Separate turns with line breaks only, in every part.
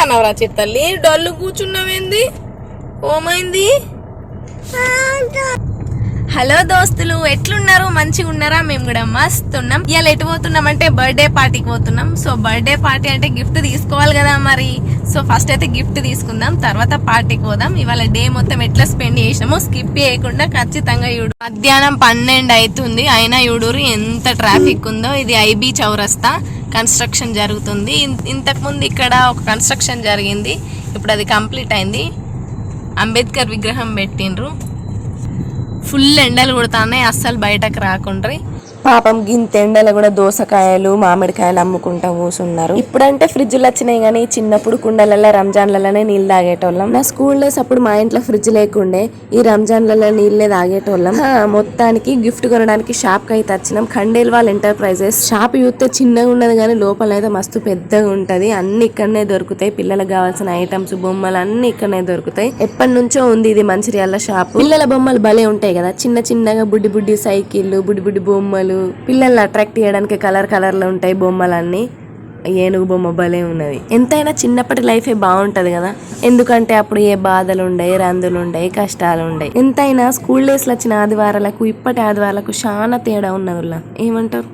చేస్తానవరా చిత్తల్లి డొల్లు కూర్చున్నావేంది? ఓమైంది hello దోస్తులు ఎట్లున్నారు? మంచిగా ఉన్నారా మేము కూడా మస్తు ఉన్నాం ఇవాళ ఎటు పోతున్నాం అంటే బర్త్డే పార్టీకి పోతున్నాం. సో బర్త్డే పార్టీ అంటే గిఫ్ట్ తీసుకోవాలి కదా మరి. సో ఫస్ట్ అయితే గిఫ్ట్ తీసుకుందాం తర్వాత పార్టీకి పోదాం. ఇవాళ డే మొత్తం ఎట్లా స్పెండ్ చేసినామో స్కిప్ చేయకుండా ఖచ్చితంగా చూడు. మధ్యాహ్నం పన్నెండు అవుతుంది అయినా చూడురు ఎంత ట్రాఫిక్ ఉందో. ఇది ఐబీ చౌరస్తా. కన్స్ట్రక్షన్ జరుగుతుంది. ఇన్- ఇంతకుముందు ఇక్కడ ఒక కన్స్ట్రక్షన్ జరిగింది. ఇప్పుడు అది కంప్లీట్ అయింది. అంబేద్కర్ విగ్రహం పెట్టిండ్రు. ఫుల్ ఎండలు కొడుతున్నాయి. అస్సలు బయటకు రాకుండ్రి. పాపం గింత కూడా దోసకాయలు మామిడికాయలు అమ్ముకుంటా కూసున్నారు. ఇప్పుడంటే ఫ్రిడ్జ్లు వచ్చినాయి కానీ చిన్నప్పుడు కుండలలో రంజాన్లలోనే నీళ్ళు తాగేటోళ్ళం. నా స్కూల్ డేస్ అప్పుడు మా ఇంట్లో ఫ్రిడ్జ్ లేకుండే ఈ రంజాన్లలో నీళ్ళే తాగేటోళ్ళం. మొత్తానికి గిఫ్ట్ కొనడానికి షాప్కి అయితే వచ్చినాం. ఖండేల్వాల్ ఎంటర్ప్రైజెస్. షాప్ చూస్తే చిన్నగా ఉన్నది కానీ లోపల అయితే మస్తు పెద్దగా ఉంటది. అన్ని ఇక్కడనే దొరుకుతాయి. పిల్లలకు కావాల్సిన ఐటమ్స్ బొమ్మలు అన్ని ఇక్కడనే దొరుకుతాయి. ఎప్పటి నుంచో ఉంది ఇది మంచిర్యాల షాప్. పిల్లల బొమ్మలు భలే ఉంటాయి కదా. చిన్న చిన్నగా బుడ్డి బుడ్డి సైకిళ్ళు బుడ్డి బుడ్డి బొమ్మలు పిల్లల్ని అట్రాక్ట్ చేయడానికి కలర్ కలర్లు ఉంటాయి బొమ్మలన్నీ. ఏనుగు బొమ్మ భలే ఉన్నది. ఎంతైనా చిన్నప్పటి లైఫే బాగుంటది కదా. ఎందుకంటే అప్పుడు ఏ బాధలు ఉండయి రందులు ఉండయి కష్టాలు ఉండయి. ఎంతైనా స్కూల్ డేస్లో వచ్చిన ఆదివారాలకు ఇప్పటి ఆదివారాలకు చాలా తేడా ఉన్నది ఏమంటారు?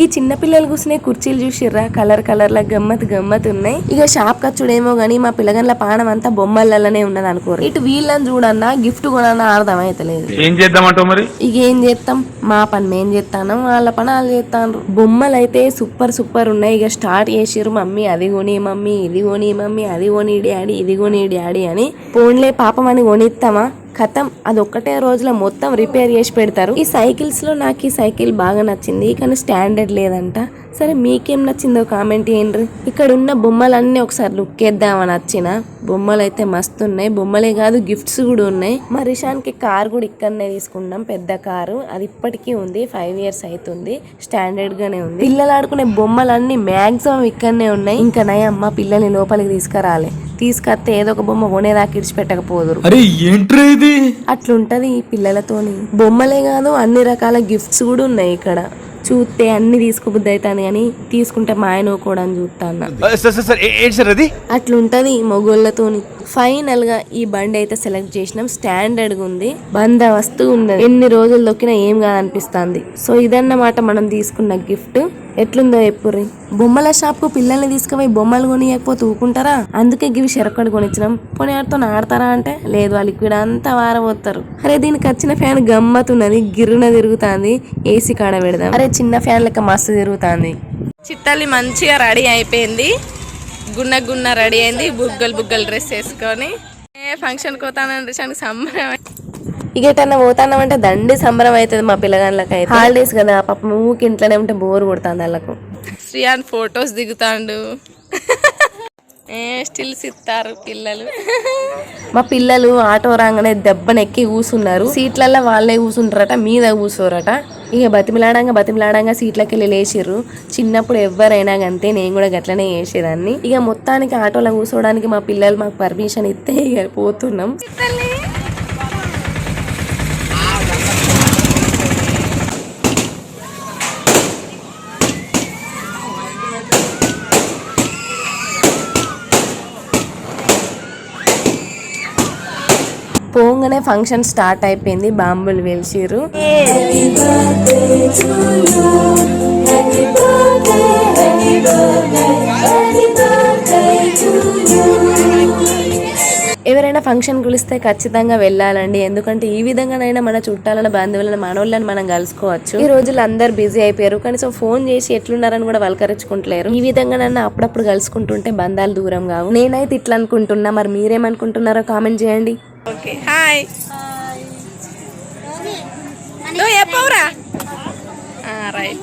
ఈ చిన్న పిల్లలు కూర్చునే కుర్చీలు చూసిర్రా? కలర్ కలర్ లా గమ్మత్ గమ్మత్ ఉన్నాయి. ఇక షాప్ ఖర్చుడేమో గానీ మా పిల్లగన్ల పానం అంతా బొమ్మలలోనే ఉన్నది అనుకోరు. ఇటు వీళ్ళని చూడన్నా గిఫ్ట్ కొనన్నా అర్థం అయితలేదు
ఏం చేద్దామంటావు మరి?
ఇక ఏం చేస్తాం మా పని మేం చేస్తాను వాళ్ళ పని వాళ్ళు చేస్తాను బొమ్మలు అయితే సూపర్ సూపర్ ఉన్నాయి. ఇక స్టార్ట్ చేసిర్రు మమ్మీ అది కొని మమ్మీ ఇది కొని మమ్మీ అది కొని డాడీ ఇది కొని డాడీ అని. పోన్లే పాపం అని కొనిస్తామా కథం అది ఒకటే రోజులో మొత్తం రిపేర్ చేసి పెడతారు. ఈ సైకిల్స్లో నాకు ఈ సైకిల్ బాగా నచ్చింది. కానీ స్టాండర్డ్ లేదంట. సరే మీకేం నచ్చిందో కామెంట్ చేయండి. ఇక్కడ ఉన్న బొమ్మలన్నీ ఒకసారి లుక్ వేద్దామని వచ్చిన. బొమ్మలు అయితే మస్తు ఉన్నాయి బొమ్మలే కాదు గిఫ్ట్స్ కూడా ఉన్నాయి. మా రిషాన్కి కార్ కూడా ఇక్కడనే తీసుకున్నాం పెద్ద కారు. అది ఇప్పటికీ ఉంది. ఫైవ్ ఇయర్స్ అవుతుంది స్టాండర్డ్ గానే ఉంది. పిల్లలు ఆడుకునే బొమ్మలన్నీ మాక్సిమం ఇక్కడనే ఉన్నాయి. ఇంకా నయమ్మ పిల్లల్ని లోపలికి తీసుకురాలే. తీసుకొస్తే ఏదో ఒక బొమ్మ కొనేదాకా ఇడిచిపెట్టకపోదురు.
అరే ఏంట్రా ఇది?
అట్లుంటది ఈ పిల్లలతోని. బొమ్మలే కాదు అన్ని రకాల గిఫ్ట్స్ కూడా ఉన్నాయి ఇక్కడ. చూస్తే అన్ని తీసుకోబుద్ది అవుతాను కానీ తీసుకుంటే మా ఆయన కూడా అని చూస్తాను
సార్ సార్ సార్ ఏ- ఏంటి సార్ అది?
అట్లుంటది మొగోళ్ళతోని. ఫైనల్గా ఈ బండి అయితే సెలెక్ట్ చేసినాం. స్టాండర్డ్ ఉంది. ఉంది బందోబస్తు ఉంది. ఎన్ని రోజులు దొక్కినా ఏం కాదనిపిస్తుంది. సో ఇదన్నమాట మనం తీసుకున్న గిఫ్ట్. ఎట్లుందో ఎప్పుర్రి? బొమ్మల షాప్కు పిల్లల్ని తీసుకుపోయి బొమ్మలు కొనియకపోతే ఊకుంటారా? అందుకే గివి చెరొక్కడి కొనిచ్చినాం. పోనీ ఆడితో ఆడతారా అంటే? లేదు వాళ్ళు ఇక్కడ అంతా వారబోతారు అరే దీనికి వచ్చిన ఫ్యాన్ గమ్మతున్నది గిర్రున తిరుగుతాంది. ఏసీ కాడ పెడదాం. అరే చిన్న ఫ్యాన్ లెక్క మస్తు తిరుగుతాంది. చిట్టాలి మంచిగా రెడీ అయిపోయింది. గున్న గున్న రెడీ అయింది. బుగ్గలు బుగ్గలు డ్రెస్ వేసుకొని. ఏ ఫంక్షన్కి పోతానని రిషానికి సంబరం ఇక ఎటన్నా పోతానంటే దండి సంబరం అవుతుంది మా పిల్లగాళ్ళకి అయితే హాలిడేస్ కదా పాప ఊకి ఇంట్లోనే ఉంటే బోర్ కొడుతుంది వాళ్ళకు. శ్రీయాన్ ఫొటోస్ దిగుతాండు. స్టిల్స్ ఇస్తారు పిల్లలు. మా పిల్లలు ఆటో రాగానే దెబ్బనెక్కి కూసున్నారు. సీట్లలో వాళ్ళే కూసుంటారట మీద కూర్చోరట ఇక బతిమిలాడంగా బతిమిలాడంగా సీట్లకి వెళ్ళి లేచిర్రు. చిన్నప్పుడు ఎవరైనా అంతే నేను కూడా గట్లనే చేసేదాన్ని. ఇక మొత్తానికి ఆటోలో కూర్చోడానికి మా పిల్లలు మాకు పర్మిషన్ ఇస్తే ఇక పోతున్నాం. పోగానే ఫంక్షన్ స్టార్ట్ అయిపోయింది. బాంబులు వెలిసిర్రు ఎవరైనా ఫంక్షన్ పిలిస్తే ఖచ్చితంగా వెళ్ళాలండి. ఎందుకంటే ఈ విధంగానైనా మన చుట్టాలను బంధువులను మనోళ్ళని మనం కలుసుకోవచ్చు. ఈ రోజుల్లో అందరు బిజీ అయిపోయారు. కనీసం ఫోన్ చేసి ఎట్లున్నారని కూడా వలకరించుకుంటలేరు. ఈ విధంగానైనా అప్పుడప్పుడు కలుసుకుంటుంటే బంధాలు దూరం కావు. నేనైతే ఇట్లా అనుకుంటున్నా మరి మీరేమనుకుంటున్నారో కామెంట్ చేయండి. ఓకే హాయ్ నువ్వు చెప్పవురా రైట్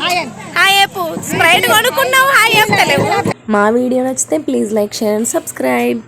హాయ్ చెప్పు స్ప్రైట్ కొనుక్కున్నావు? హాయ్ చెప్తలేవు మా వీడియో నచ్చితే please like share and subscribe.